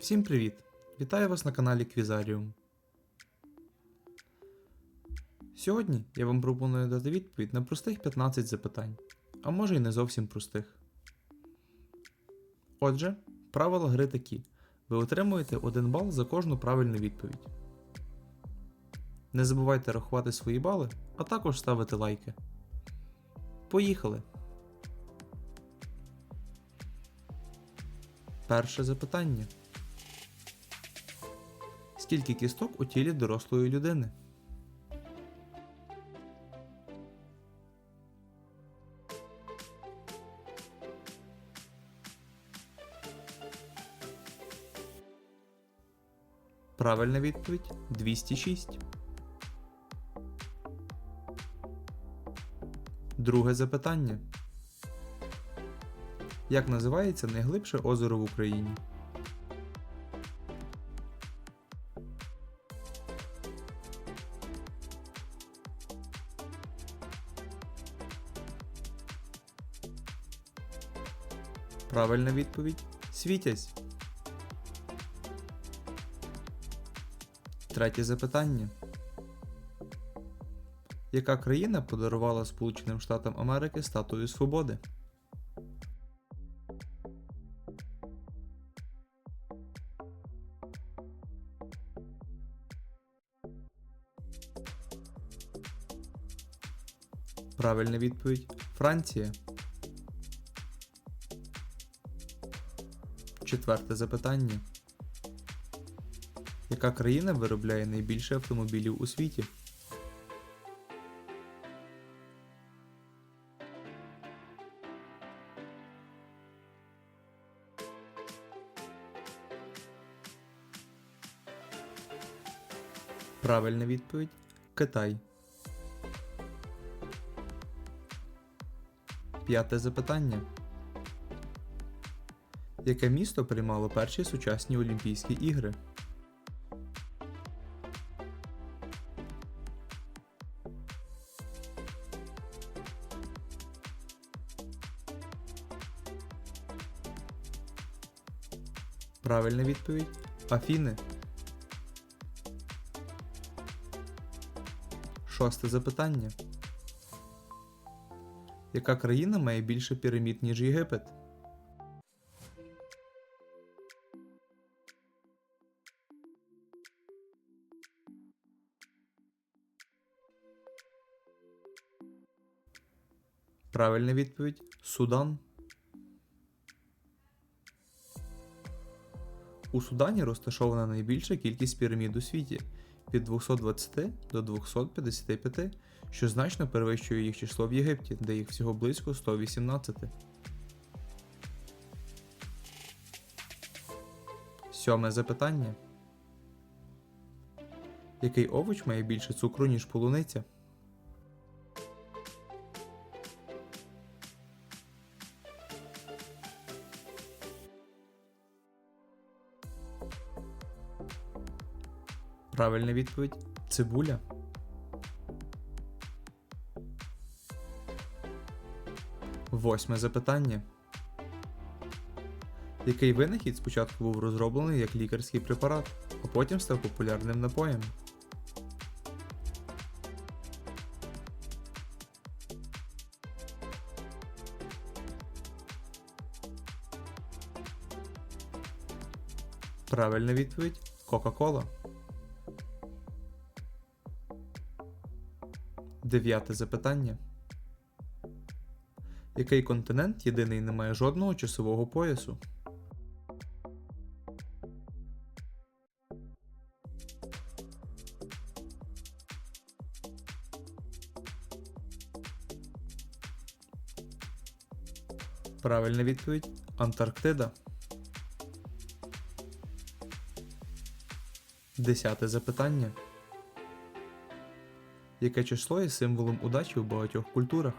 Всім привіт! Вітаю вас на каналі Квізаріум. Сьогодні я вам пропоную дати відповідь на простих 15 запитань, а може й не зовсім простих. Отже, правила гри такі: ви отримуєте 1 бал за кожну правильну відповідь. Не забувайте рахувати свої бали, а також ставити лайки. Поїхали! Перше запитання. Скільки кісток у тілі дорослої людини? Правильна відповідь 206. Друге запитання. Як називається найглибше озеро в Україні? Правильна відповідь Світязь. Третє запитання. Яка країна подарувала Сполученим Штатам Америки статую свободи? Правильна відповідь Франція. Четверте запитання. Яка країна виробляє найбільше автомобілів у світі? Правильна відповідь Китай. П'яте запитання. Яке місто приймало перші сучасні Олімпійські ігри? Правильна відповідь Афіни. Шосте запитання. Яка країна має більше пірамід, ніж Єгипет? Правильна відповідь Судан. У Судані розташована найбільша кількість пірамід у світі від 220 до 255, що значно перевищує їх число в Єгипті, де їх всього близько 118. Сьоме запитання. Який овоч має більше цукру, ніж полуниця? Правильна відповідь цибуля. Восьме запитання. Який винахід спочатку був розроблений як лікарський препарат, а потім став популярним напоєм? Правильна відповідь Кока-Кола. Дев'яте запитання. Який континент єдиний не має жодного часового поясу? Правильна відповідь Антарктида. Десяте запитання. Яке число є символом удачі у багатьох культурах?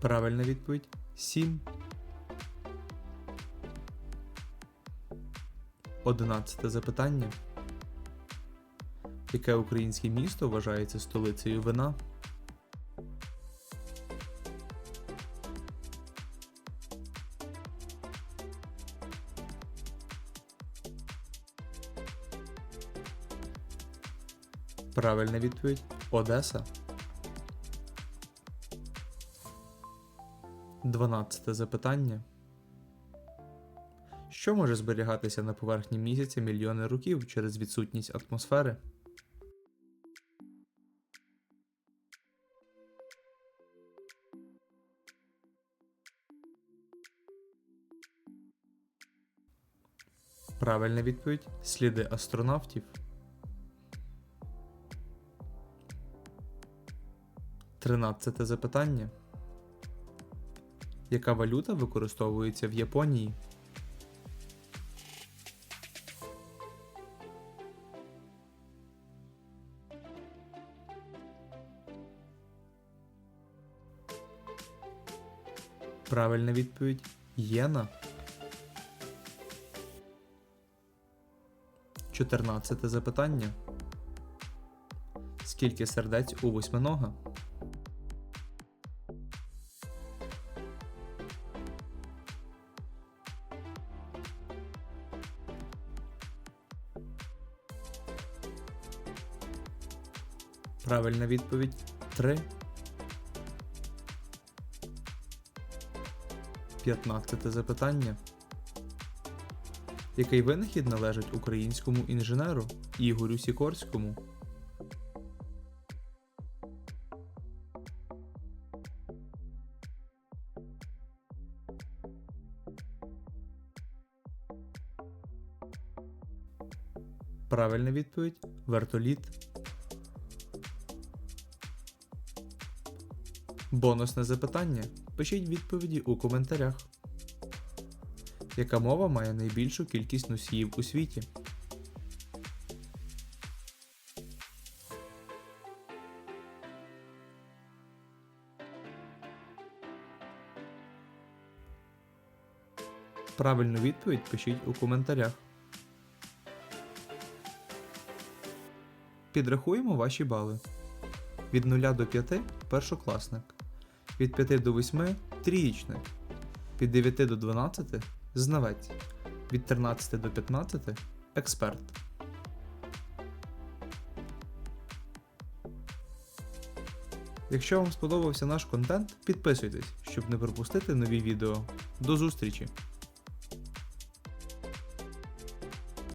Правильна відповідь 7. Одинадцяте запитання. Яке українське місто вважається столицею вина? Правильна відповідь Одеса. 12 запитання. Що може зберігатися на поверхні місяця мільйони років через відсутність атмосфери? Правильна відповідь сліди астронавтів. Тринадцяте запитання. Яка валюта використовується в Японії? Правильна відповідь Єна. 14 запитання. Скільки сердець у восьминога? Правильна відповідь 3. 15 запитання. Який винахід належить українському інженеру Ігорю Сікорському? Правильна відповідь вертоліт. Бонусне запитання. Пишіть відповіді у коментарях. Яка мова має найбільшу кількість носіїв у світі? Правильну відповідь пишіть у коментарях. Підрахуємо ваші бали. Від 0 до 5 першокласник. Від 5 до 8 трієчник. Від 9 до 12 знавець. Від 13 до 15 експерт. Якщо вам сподобався наш контент, підписуйтесь, щоб не пропустити нові відео. До зустрічі!